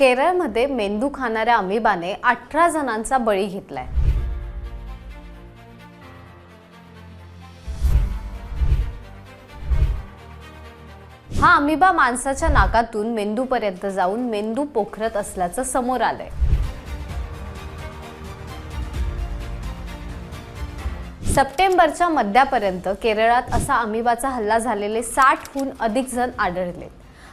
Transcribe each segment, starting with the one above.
केरळमध्ये मेंदू खाणाऱ्या अमिबाने अठरा जणांचा बळी घेतलाय. हा अमिबा माणसाच्या नाकातून मेंदूपर्यंत जाऊन मेंदू पोखरत असल्याचं समोर आलंय. सप्टेंबरच्या मध्यापर्यंत केरळात असा अमिबाचा हल्ला झालेले साठहून अधिक जण आढळले.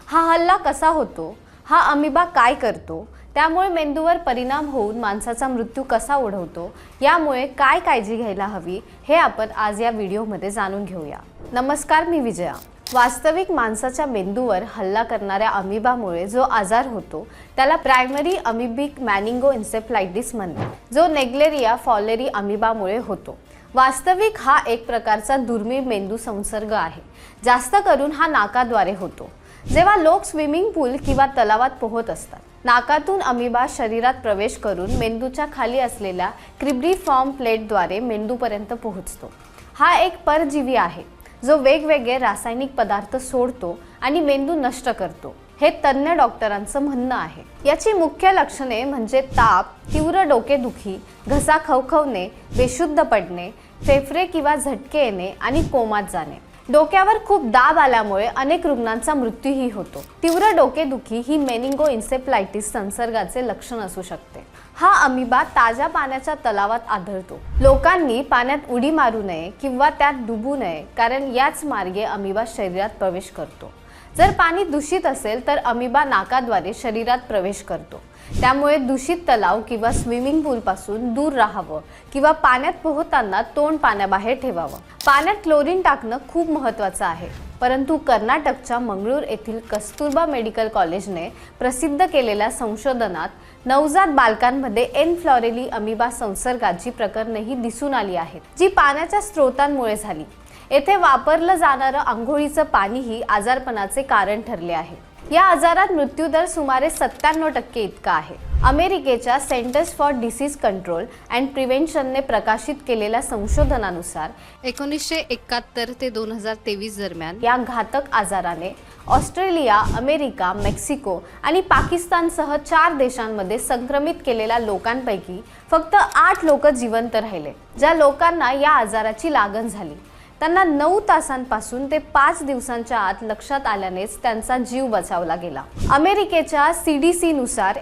हा हल्ला कसा होतो? हा अमिबा काय करतो? त्यामुळे मेंदूवर परिणाम होऊन माणसाचा मृत्यू कसा ओढवतो? यामुळे काय काळजी घ्यायला हवी? हे आपण आज या व्हिडिओमध्ये जाणून घेऊया. नमस्कार मी विजया. वास्तविक माणसाच्या मेंदूवर हल्ला करणाऱ्या अमिबामुळे जो आजार होतो त्याला प्रायमरी अमिबिक मॅनिंगो इन्सेफ्लायटिस म्हणतात जो नेग्लेरिया फॉलेरी अमिबामुळे होतो. वास्तविक हा एक प्रकारचा दुर्मिळ मेंदू संसर्ग आहे. जास्त करून हा नाकाद्वारे होतो. जेव्हा लोक स्विमिंग पूल किंवा तलावात पोहत असतात नाकातून अमिबा शरीरात प्रवेश करून मेंदूच्या खाली असलेल्या क्रिब्री फॉर्म प्लेटद्वारे मेंदूपर्यंत पोहोचतो. हा एक परजीवी आहे जो वेगवेगळे रासायनिक पदार्थ सोडतो आणि मेंदू नष्ट करतो. हे तज्ज्ञ डॉक्टरांचं म्हणणं आहे. याची मुख्य लक्षणे म्हणजे ताप तीव्र डोकेदुखी घसा खवखवणे बेशुद्ध पडणे फेफरे किंवा झटके येणे आणि कोमात जाणे. डोक्यावर खूप दाब आल्यामुळे अनेक रुग्णांचा मृत्यूही होतो. तीव्र डोकेदुखी ही मेनिंगो इन्सेप्लायटिस संसर्गाचे लक्षण असू शकते. हा अमिबा ताज्या पाण्याच्या तलावात आढळतो. लोकांनी पाण्यात उडी मारू नये किंवा त्यात डुबू नये कारण याच मार्गे अमिबा शरीरात प्रवेश करतो. जर पाणी दूषित असेल तर अमिबा नाकाद्वारे शरीरात प्रवेश करतो. त्यामुळे दूषित तलाव किंवा स्विमिंग पूलपासून दूर राहावं किंवा पाण्यात पोहताना तोंड पाण्याबाहेर ठेवावं. पाण्यात क्लोरीन टाकणं खूप महत्त्वाचं आहे. परंतु कर्नाटकच्या मंगळूर येथील कस्तुरबा मेडिकल कॉलेजने प्रसिद्ध केलेल्या संशोधनात नवजात बालकांमध्ये एन फ्लॉरेली अमिबा संसर्गाची प्रकरणंही दिसून आली आहेत जी पाण्याच्या स्रोतांमुळे झाली. येथे वापरलं जाणारं आंघोळीचं पाणीही आजारपणाचे कारण ठरले आहे. या आजारात मृत्यूदर सुमारे सत्त्याण्णव टक्के इतका आहे. अमेरिकेच्या centres for disease control and प्रिव्हेन्शनने प्रकाशित केलेल्या संशोधनानुसार एकोणीसशे एकाहत्तर ते दोन हजार तेवीस दरम्यान या घातक आजाराने ऑस्ट्रेलिया अमेरिका मेक्सिको आणि पाकिस्तानसह चार देशांमध्ये संक्रमित केलेल्या लोकांपैकी फक्त आठ लोक जिवंत राहिले ज्या लोकांना या आजाराची लागण झाली. त्यांना नऊ तासांपासून ते पाच दिवसांच्या आत लक्षात आल्यानेच त्यांचा जीव बचावला गेला. अमेरिकेच्या सी डी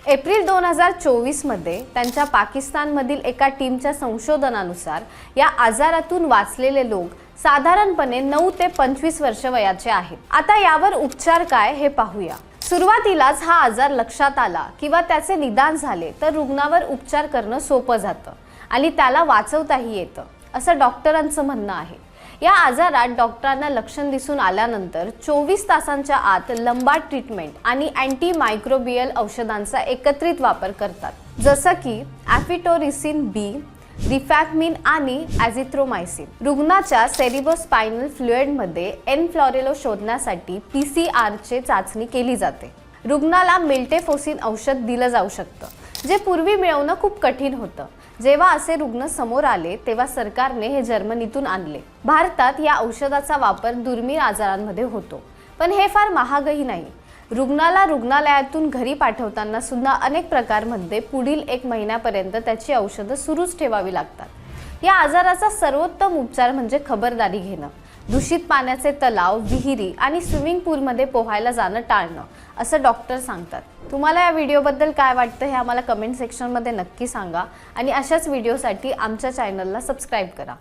एप्रिल दोन हजार चोवीसमध्ये त्यांच्या पाकिस्तानमधील एका टीमच्या संशोधनानुसार या आजारातून वाचलेले लोक साधारणपणे नऊ ते पंचवीस वर्ष वयाचे आहेत. आता यावर उपचार काय हे पाहूया. सुरुवातीलाच हा आजार लक्षात आला किंवा त्याचे निदान झाले तर रुग्णावर उपचार करणं सोपं जातं आणि त्याला वाचवताही येतं असं डॉक्टरांचं म्हणणं आहे. या आजारात डॉक्टरांना लक्षण दिसून आल्यानंतर चोवीस तासांच्या आत लंबाड ट्रीटमेंट आणि अँटी मायक्रोबियल औषधांचा एकत्रित वापर करतात. जसं की ॲफिटोरिसिन बी रिफॅक्मिन आणि ॲझिथ्रोमायसिन रुग्णाच्या सेरिबोस्पायनल फ्लुएडमध्ये एन फ्लॉरेलो शोधण्यासाठी पी सी आरचे चाचणी केली जाते. रुग्णाला मिल्टेफोसिन औषध दिलं जाऊ शकतं जे पूर्वी मिळवणं खूप कठीण होतं. जेव्हा असे रुग्ण समोर आले तेव्हा सरकारने हे जर्मनीतून आणले. भारतात या औषधाचा वापर दुर्मिळ आजारांमध्ये होतो. पण हे फार महागही नाही. रुग्णाला रुग्णालयातून घरी पाठवताना सुद्धा अनेक प्रकारमध्ये पुढील एक महिन्यापर्यंत त्याची औषधं सुरूच ठेवावी लागतात. या आजाराचा सर्वोत्तम उपचार म्हणजे खबरदारी घेणं. दूषित पाण्याचे तलाव विहिरी आणि स्विमिंग पूलमध्ये पोहायला जाणं टाळणं असं डॉक्टर सांगतात. तुम्हाला या व्हिडिओबद्दल काय वाटतं हे आम्हाला कमेंट सेक्शनमध्ये नक्की सांगा आणि अशाच व्हिडिओसाठी आमच्या चॅनलला सबस्क्राईब करा.